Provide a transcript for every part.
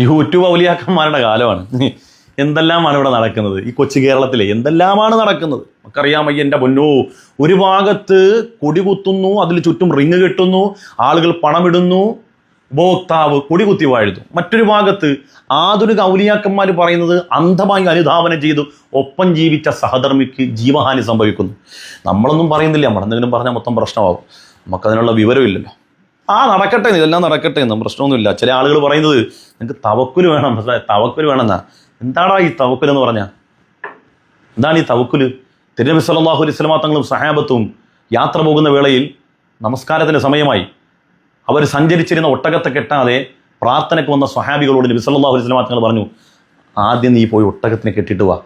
YouTube ഔലിയാക്കന്മാരുടെ കാലമാണ്. എന്തെല്ലാമാണ് ഇവിടെ നടക്കുന്നത്? ഈ കൊച്ചു കേരളത്തിലെ എന്തെല്ലാമാണ് നടക്കുന്നത്? നമുക്കറിയാം അയ്യ എന്റെ പൊന്നോ ഒരു ഭാഗത്ത് കൊടി കുത്തുന്നു അതിൽ ചുറ്റും റിങ് കെട്ടുന്നു ആളുകൾ പണമിടുന്നു ഉപഭോക്താവ് കൊടി കുത്തി വാഴുന്നു. മറ്റൊരു ഭാഗത്ത് ആധുനിക ഔലിയാക്കന്മാർ പറയുന്നത് അന്ധമായി അനുധാവനം ചെയ്തു ഒപ്പം ജീവിച്ച സഹധർമ്മിക്ക് ജീവഹാനി സംഭവിക്കുന്നു. നമ്മളൊന്നും പറയുന്നില്ല നമ്മളെന്തെങ്കിലും പറഞ്ഞാൽ മൊത്തം പ്രശ്നമാകും. നമുക്കതിനുള്ള വിവരമില്ലല്ലോ. ആ നടക്കട്ടെ ഇതെല്ലാം നടക്കട്ടെ എന്നും പ്രശ്നമൊന്നുമില്ല. ചില ആളുകൾ പറയുന്നത് നിങ്ങൾക്ക് തവക്കുൽ വേണം. തവക്കുൽ തവക്കുൽ വേണമെന്നാ. എന്താടാ ഈ തവക്കുൽ എന്ന് പറഞ്ഞാൽ എന്താണ് ഈ തവക്കുൽ? തിരുനബി സല്ലല്ലാഹു അലൈഹി വസല്ലമ തങ്ങളും സഹാബത്തും യാത്ര പോകുന്ന വേളയിൽ നമസ്കാരത്തിന്റെ സമയമായി അവർ സഞ്ചരിച്ചിരുന്ന ഒട്ടകത്തെ കെട്ടാതെ പ്രാർത്ഥനയ്ക്ക് വന്ന സ്വഹാബികളോട് നബി സല്ലല്ലാഹു അലൈഹി വസല്ലമ തങ്ങൾ പറഞ്ഞു ആദ്യം നീ പോയി ഒട്ടകത്തിനെ കെട്ടിട്ട് വാ.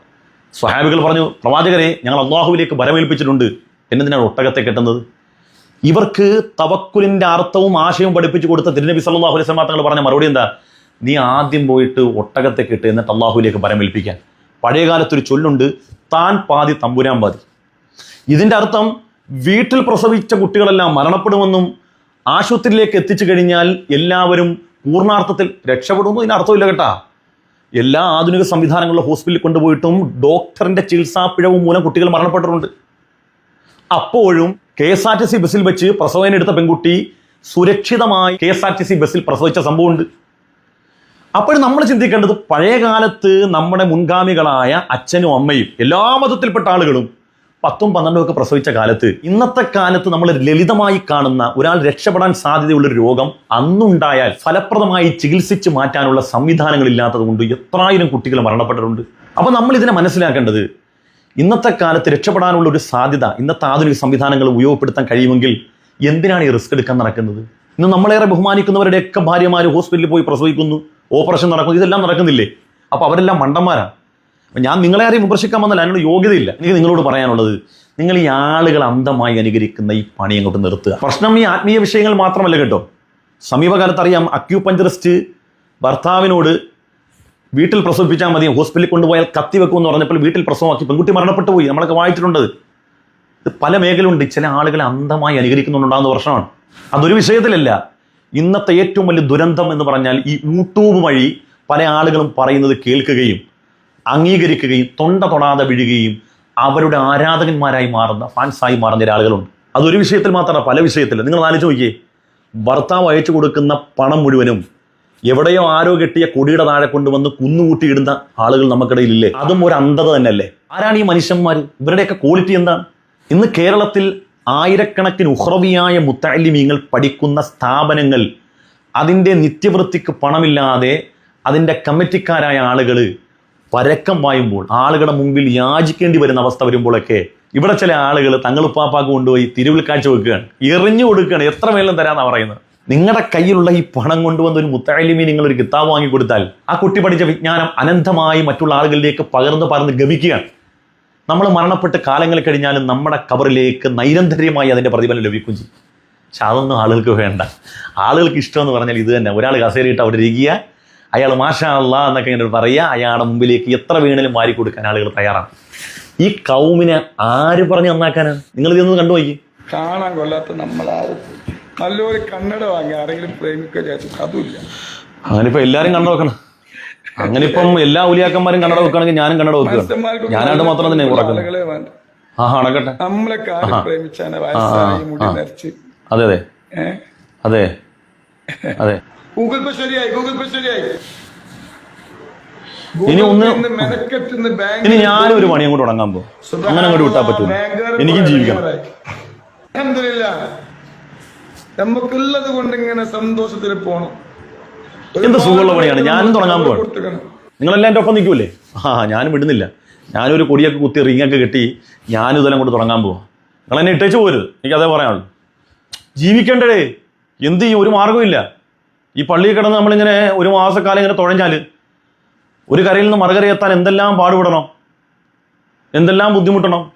സ്വഹാബികൾ പറഞ്ഞു പ്രവാചകരെ ഞങ്ങൾ അള്ളാഹുവിലേക്ക് ഭരമേൽപ്പിച്ചിട്ടുണ്ട് എന്നതിനാണ് ഒട്ടകത്തെ കെട്ടുന്നത്? ഇവർക്ക് തവക്കുലിന്റെ അർത്ഥവും ആശയവും പഠിപ്പിച്ചു കൊടുത്ത തിരുനബി സല്ലാഹു അലൈഹി തങ്ങൾ പറഞ്ഞ മറുപടി എന്താ? നീ ആദ്യം പോയിട്ട് ഒട്ടകത്തെ കിട്ട് എന്നിട്ട് അള്ളാഹുലേക്ക് പരമേൽപ്പിക്കാൻ പഴയ കാലത്തൊരു ചൊല്ലുണ്ട് താൻ പാതി തമ്പുരാൻ പാതി. ഇതിന്റെ അർത്ഥം വീട്ടിൽ പ്രസവിച്ച കുട്ടികളെല്ലാം മരണപ്പെടുമെന്നും ആശുപത്രിയിലേക്ക് എത്തിച്ചു കഴിഞ്ഞാൽ എല്ലാവരും പൂർണാർത്ഥത്തിൽ രക്ഷപ്പെടുമെന്നും ഇതിന് അർത്ഥമില്ല കേട്ടാ. എല്ലാ ആധുനിക സംവിധാനങ്ങളിലും ഹോസ്പിറ്റലിൽ കൊണ്ടുപോയിട്ടും ഡോക്ടറിന്റെ ചികിത്സാ മൂലം കുട്ടികൾ മരണപ്പെട്ടിട്ടുണ്ട്. അപ്പോഴും K S R T C ബസ്സിൽ വെച്ച് പ്രസവം എടുത്ത പെൺകുട്ടി സുരക്ഷിതമായി K S R T C ബസ്സിൽ പ്രസവിച്ച സംഭവമുണ്ട്. അപ്പോൾ നമ്മൾ ചിന്തിക്കേണ്ടത് പഴയ കാലത്ത് നമ്മുടെ മുൻഗാമികളായ അച്ഛനും അമ്മയും എല്ലാ മതത്തിൽപ്പെട്ട ആളുകളും പത്തും പന്ത്രണ്ടും ഒക്കെ പ്രസവിച്ച കാലത്ത് ഇന്നത്തെ കാലത്ത് നമ്മൾ ലളിതമായി കാണുന്ന ഒരാൾ രക്ഷപ്പെടാൻ സാധ്യതയുള്ള ഒരു രോഗം അന്നുണ്ടായാൽ ഫലപ്രദമായി ചികിത്സിച്ച് മാറ്റാനുള്ള സംവിധാനങ്ങളില്ലാത്തത് കൊണ്ട് എത്രായിരം കുട്ടികൾ മരണപ്പെട്ടിട്ടുണ്ട്. അപ്പോൾ നമ്മൾ ഇതിനെ മനസ്സിലാക്കേണ്ടത് ഇന്നത്തെ കാലത്ത് രക്ഷപ്പെടാനുള്ള ഒരു സാധ്യത ഇന്നത്തെ ആധുനിക സംവിധാനങ്ങൾ ഉപയോഗപ്പെടുത്താൻ കഴിയുമെങ്കിൽ എന്തിനാണ് ഈ റിസ്ക് എടുക്കാൻ നടക്കുന്നത്? ഇന്ന് നമ്മളേറെ ബഹുമാനിക്കുന്നവരുടെയൊക്കെ ഭാര്യമാർ ഹോസ്പിറ്റലിൽ പോയി പ്രസവിക്കുന്നു ഓപ്പറേഷൻ നടക്കുന്നു ഇതെല്ലാം നടക്കുന്നില്ലേ? അപ്പോൾ അവരെല്ലാം മണ്ടന്മാരാണ് ഞാൻ നിങ്ങളെ ആരെയും വിമർശിക്കാൻ വന്നല്ല അതിനോട് യോഗ്യതയില്ല. എനിക്ക് നിങ്ങളോട് പറയാനുള്ളത് നിങ്ങൾ ഈ ആളുകൾ അന്ധമായി അനുകരിക്കുന്ന ഈ പണി അങ്ങോട്ട് നിർത്തുക. പ്രശ്നം ഈ ആത്മീയ വിഷയങ്ങൾ മാത്രമല്ല കേട്ടോ. സമീപകാലത്ത് അറിയാം അക്യൂപഞ്ചറിസ്റ്റ് ഭർത്താവിനോട് വീട്ടിൽ പ്രസവിപ്പിച്ചാൽ മതി ഹോസ്പിറ്റലിൽ കൊണ്ടുപോയാൽ കത്തി വെക്കുമെന്ന് പറഞ്ഞപ്പോൾ വീട്ടിൽ പ്രസവമാക്കി. പെൺകുട്ടി മരണപ്പെട്ടു പോയി നമ്മളൊക്കെ വായിച്ചിട്ടുണ്ട്. ഇത് പല മേഖലയുണ്ട് ചില ആളുകളെ അന്ധമായി അനുകരിക്കുന്നുണ്ടാകുന്ന പ്രശ്നമാണ്. അതൊരു വിഷയത്തിലല്ല. ഇന്നത്തെ ഏറ്റവും വലിയ ദുരന്തം എന്ന് പറഞ്ഞാൽ ഈ യൂട്യൂബ് വഴി പല ആളുകളും പറയുന്നത് കേൾക്കുകയും അംഗീകരിക്കുകയും തൊണ്ട തൊടാതെ വീഴുകയും അവരുടെ ആരാധകന്മാരായി മാറുന്ന ഫാൻസായി മാറുന്ന ആളുകളുണ്ട്. അതൊരു വിഷയത്തിൽ മാത്രമല്ല പല വിഷയത്തിൽ നിങ്ങൾ ആലോചിച്ച് നോക്കിയേ. ഭർത്താവ് അയച്ചു കൊടുക്കുന്ന പണം മുഴുവനും എവിടെയോ ആരോ കെട്ടിയ കൊടിയുടെ താഴെ കൊണ്ടുവന്ന് കുന്നുകൂട്ടിയിടുന്ന ആളുകൾ നമുക്കിടയിലില്ലേ? അതും ഒരു അന്ധത തന്നെയല്ലേ? ആരാണ് ഈ മനുഷ്യന്മാർ ഇവരുടെയൊക്കെ ക്വാളിറ്റി എന്താണ്? ഇന്ന് കേരളത്തിൽ ആയിരക്കണക്കിന് ഉഹ്റവിയായ മുത്താലിമീങ്ങൾ പഠിക്കുന്ന സ്ഥാപനങ്ങൾ അതിന്റെ നിത്യവൃത്തിക്ക് പണമില്ലാതെ അതിന്റെ കമ്മിറ്റിക്കാരായ ആളുകൾ പരക്കം വായുമ്പോൾ ആളുകളുടെ മുമ്പിൽ യാചിക്കേണ്ടി വരുന്ന അവസ്ഥ വരുമ്പോഴൊക്കെ ഇവിടെ ചില ആളുകൾ തങ്ങളുപ്പാപ്പാക്ക് കൊണ്ടുപോയി തിരുവിൽ കാഴ്ച വെക്കുകയാണ്. എറിഞ്ഞു കൊടുക്കുകയാണ്. എത്ര വേലും തരാമെന്നാണ് പറയുന്നത്? നിങ്ങളുടെ കയ്യിലുള്ള ഈ പണം കൊണ്ടുവന്ന ഒരു മുത്തലിമി നിങ്ങൾ ഒരു കിതാബ് വാങ്ങിക്കൊടുത്താൽ ആ കുട്ടി പഠിച്ച വിജ്ഞാനം അനന്തമായി മറ്റുള്ള ആളുകളിലേക്ക് പകർന്ന് പകർന്ന് ഗമിക്കുകയാണ്. നമ്മൾ മരണപ്പെട്ട് കാലങ്ങൾ കഴിഞ്ഞാലും നമ്മുടെ കബറിലേക്ക് നൈരന്തര്യമായി അതിന്റെ പ്രതിഫലം ലഭിക്കും ചെയ്യും. പക്ഷെ അതൊന്നും ആളുകൾക്ക് വേണ്ട. ആളുകൾക്ക് ഇഷ്ടമെന്ന് പറഞ്ഞാൽ ഇത് തന്നെ. ഒരാൾ കസേരയിട്ട് അവിടെ ഇരിക്കുക അയാൾ മാഷാ അല്ല എന്നൊക്കെ ഇങ്ങനെ പറയുക അയാളുടെ മുമ്പിലേക്ക് എത്ര വീണിലും വാരി കൊടുക്കാൻ ആളുകൾ തയ്യാറാണ്. ഈ കൗമിനെ ആര് പറഞ്ഞ് നന്നാക്കാനാണ്? നിങ്ങൾ ഇതൊന്ന് കണ്ടുപോയി കാണാൻ കൊള്ളാത്ത നമ്മളാരും. നല്ലൊരു കണ്ണട വാങ്ങി ആരെങ്കിലും പ്രേമിക്കുക ചേച്ചി അതുമില്ല. അങ്ങനെ ഇപ്പൊ എല്ലാരും കണ്ണട വെക്കണം. അങ്ങനെ ഇപ്പം എല്ലാ ഉലിയാക്കന്മാരും കണ്ണട വെക്കുകയാണെങ്കിൽ ഞാനും കണ്ണട വെക്കുകയാണ് ഞാനായിട്ട് മാത്രം തന്നെ ഉറക്കുന്നത് ആളുകളെ വേണ്ട. ആ അടക്കട്ടെ. നമ്മളെ കാര്യം പ്രേമിച്ചാണ് വയസ്സായി മുടി അതെ അതെ. അതെ. അതെ. ഗൂഗിൾ പേ ശരിയായി ഗൂഗിൾ പേ ശരിയായി. ഇനി ഒന്ന് ഇനി ഞാനും ഒരു പണി അങ്ങോട്ട് തുടങ്ങാൻ പോകും. അങ്ങനെ അങ്ങോട്ട് വിട്ടാൽ പറ്റൂ എനിക്കും ജീവിക്കണം. അൽഹംദുലില്ലാ. നമുക്കുള്ളത് കൊണ്ട് ഇങ്ങനെ സന്തോഷത്തിൽ പോണം. എന്ത് സുഖമുള്ള പണിയാണ്? ഞാനും തുടങ്ങാൻ പോകണം. നിങ്ങളെല്ലാം എന്റെ ഒപ്പം നിൽക്കൂലേ? ആ ഞാനും വിടുന്നില്ല. ഞാനൊരു കൊടിയൊക്കെ കുത്തി റിങ്ങൊക്കെ കെട്ടി ഞാനും ഇതെല്ലാം കൊണ്ട് തുടങ്ങാൻ പോവാം. നിങ്ങൾ എന്നെ ഇട്ടേച്ച് പോരുത്. എനിക്ക് അതേ പറയാനുള്ളൂ. ജീവിക്കണ്ടേ എന്ത് ചെയ്യും ഒരു മാർഗമില്ല ഈ പള്ളിയിൽ കിടന്ന് നമ്മളിങ്ങനെ ഒരു മാസക്കാലം ഇങ്ങനെ തുഴഞ്ഞാൽ ഒരു കരയിൽ നിന്ന് മറുകര എത്താൻ എന്തെല്ലാം പാടുപെടണം? എന്തെല്ലാം ബുദ്ധിമുട്ടണം?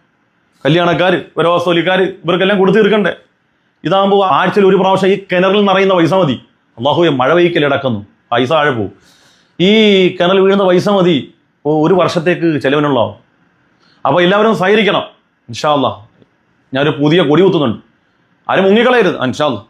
കല്യാണക്കാർ ഒരവസ്ഥോലിക്കാർ ഇവർക്കെല്ലാം കൊടുത്തു തീർക്കണ്ടേ? ഇതാകുമ്പോൾ ആഴ്ചയിൽ ഒരു പ്രാവശ്യം ഈ കിണറിൽ നിറയുന്ന പൈസ മതി. അള്ളാഹുവെ മഴ പെയ്ക്കൽ ഇടക്കുന്നു. പൈസ ആഴെ പോവും. ഈ കിണറിൽ വീഴുന്ന പൈസ മതി. ഒരു വർഷത്തേക്ക് ചെലവിനുള്ളതാവും. അപ്പോൾ എല്ലാവരും സഹകരിക്കണം. ഇൻഷാ അല്ലാ ഞാനൊരു പുതിയ കൊടി കുത്തുന്നുണ്ട്. ആരും മുങ്ങിക്കളയരുത്. ഇൻഷാ അല്ലാ